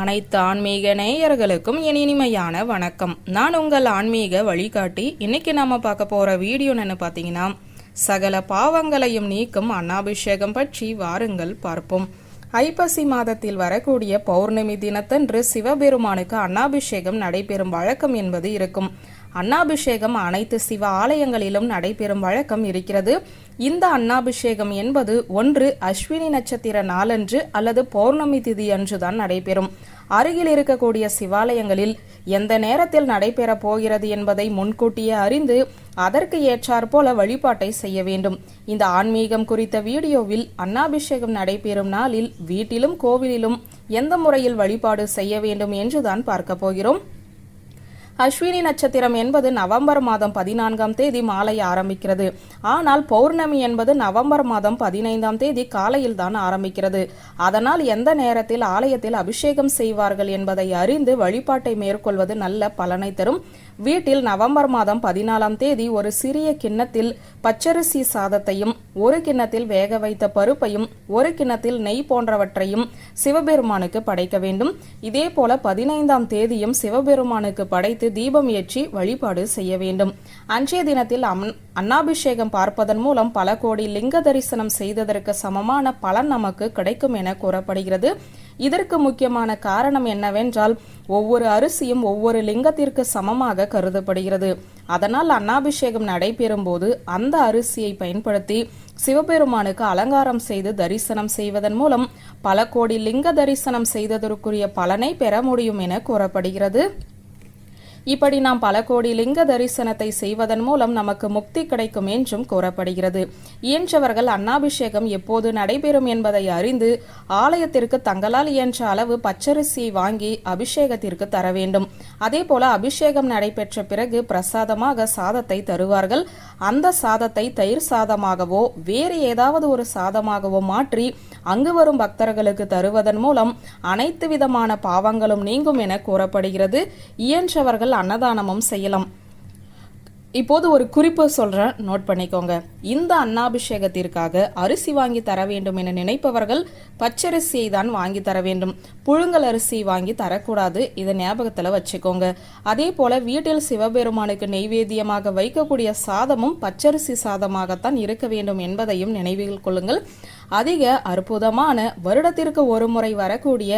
அனைத்து ஆன்மீக நேயர்களுக்கும் என் இனிமையான வணக்கம். நான் உங்கள் ஆன்மீக வழிகாட்டி. இன்னைக்கு நாம பார்க்க போற வீடியோ என்ன பார்த்தீங்கன்னா சகல பாவங்களையும் நீக்கும் அன்னாபிஷேகம் பற்றி வாருங்கள் பார்ப்போம். ஐப்பசி மாதத்தில் வரக்கூடிய பௌர்ணமி தினத்தன்று சிவபெருமானுக்கு அன்னாபிஷேகம் நடைபெறும் வழக்கம் என்பது இருக்கும். அன்னாபிஷேகம் அனைத்து சிவ ஆலயங்களிலும் நடைபெறும் வழக்கம் இருக்கிறது. இந்த அன்னாபிஷேகம் என்பது ஒன்று அஸ்வினி நட்சத்திர நாளன்று அல்லது பௌர்ணமி திதி அன்றுதான் நடைபெறும். அருகில் இருக்கக்கூடிய சிவாலயங்களில் எந்த நேரத்தில் நடைபெறப் போகிறது என்பதை முன்கூட்டியே அறிந்து அதற்கு ஏற்றாற்போல வழிபாட்டை செய்ய வேண்டும். இந்த ஆன்மீகம் குறித்த வீடியோவில் அன்னாபிஷேகம் நடைபெறும் நாளில் வீட்டிலும் கோவிலிலும் எந்த முறையில் வழிபாடு செய்ய வேண்டும் என்றுதான் பார்க்க போகிறோம். அஸ்வினி நட்சத்திரம் என்பது நவம்பர் மாதம் பதினான்காம் தேதி மாலை ஆரம்பிக்கிறது. ஆனால் பௌர்ணமி என்பது நவம்பர் மாதம் பதினைந்தாம் தேதி காலையில் தான் ஆரம்பிக்கிறது. அதனால் எந்த நேரத்தில் ஆலயத்தில் அபிஷேகம் செய்வார்கள் என்பதை அறிந்து வழிபாட்டை மேற்கொள்வது நல்ல பலனை தரும். வீட்டில் நவம்பர் மாதம் பதினாலாம் தேதி ஒரு சிறிய கிண்ணத்தில் பச்சரிசி சாதத்தையும் ஒரு கிண்ணத்தில் வேக வைத்த பருப்பையும் ஒரு கிண்ணத்தில் நெய் போன்றவற்றையும் சிவபெருமானுக்கு படைக்க வேண்டும். இதே போல பதினைந்தாம் தேதியும் சிவபெருமானுக்கு படைத்து தீபம் ஏற்றி வழிபாடு செய்ய வேண்டும். அன்றைய தினத்தில் அம்- அன்னாபிஷேகம் பார்ப்பதன் மூலம் பல கோடி லிங்க தரிசனம் செய்ததற்கு சமமான பலன் நமக்கு கிடைக்கும் என கூறப்படுகிறது. இதற்கு முக்கியமான காரணம் என்னவென்றால் ஒவ்வொரு அரிசியும் ஒவ்வொரு லிங்கத்திற்கு சமமாக கருதப்படுகிறது. அதனால் அன்னாபிஷேகம் நடைபெறும் போது அந்த அரிசியை பயன்படுத்தி சிவபெருமானுக்கு அலங்காரம் செய்து தரிசனம் செய்வதன் மூலம் பல கோடி லிங்க தரிசனம் செய்ததற்குரிய பலனை பெற முடியும் என கூறப்படுகிறது. இப்படி நாம் பல கோடி லிங்க தரிசனத்தை செய்வதன் மூலம் நமக்கு முக்தி கிடைக்கும் என்றும் கூறப்படுகிறது. இயன்றவர்கள் அன்னாபிஷேகம் எப்போது நடைபெறும் என்பதை அறிந்து ஆலயத்திற்கு தங்களால் இயன்ற அளவு பச்சரிசியை வாங்கி அபிஷேகத்திற்கு தர வேண்டும். அதேபோல அபிஷேகம் நடைபெற்ற பிறகு பிரசாதமாக சாதத்தை தருவார்கள். அந்த சாதத்தை தயிர் சாதமாகவோ வேறு ஏதாவது ஒரு சாதமாகவோ மாற்றி அங்கு வரும் பக்தர்களுக்கு தருவதன் மூலம் அனைத்து விதமான பாவங்களும் நீங்கும் என கூறப்படுகிறது. இயன்றவர்கள் அன்னதானமும் செய்யலாம். இப்போது ஒரு குறிப்பு சொல்றேன் நோட் பண்ணிக்கோங்க. இந்த அன்னாபிஷேகத்திற்காக அரிசி வாங்கி தர வேண்டும் என நினைப்பவர்கள் பச்சரிசியை தான் வாங்கி தர வேண்டும். புழுங்கல் அரிசி வாங்கி தரக்கூடாது இதை ஞாபகத்துல வச்சுக்கோங்க. அதே போல வீட்டில் சிவபெருமானுக்கு நெய்வேத்தியமாக வைக்கக்கூடிய சாதமும் பச்சரிசி சாதமாகத்தான் இருக்க வேண்டும் என்பதையும் நினைவில் கொள்ளுங்கள். அதிக அற்புதமான வருடத்திற்கு ஒரு முறை வரக்கூடிய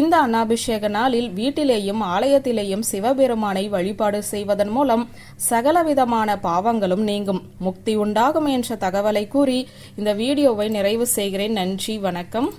இந்த அன்னாபிஷேக நாளில் வீட்டிலேயும் ஆலயத்திலேயும் சிவபெருமானை வழிபாடு செய்வதன் மூலம் சகலவிதமான பாவங்களும் நீங்கும். முக்தி உண்டாகும் என்ற தகவலை கூறி இந்த வீடியோவை நிறைவு செய்கிறேன். நன்றி வணக்கம்.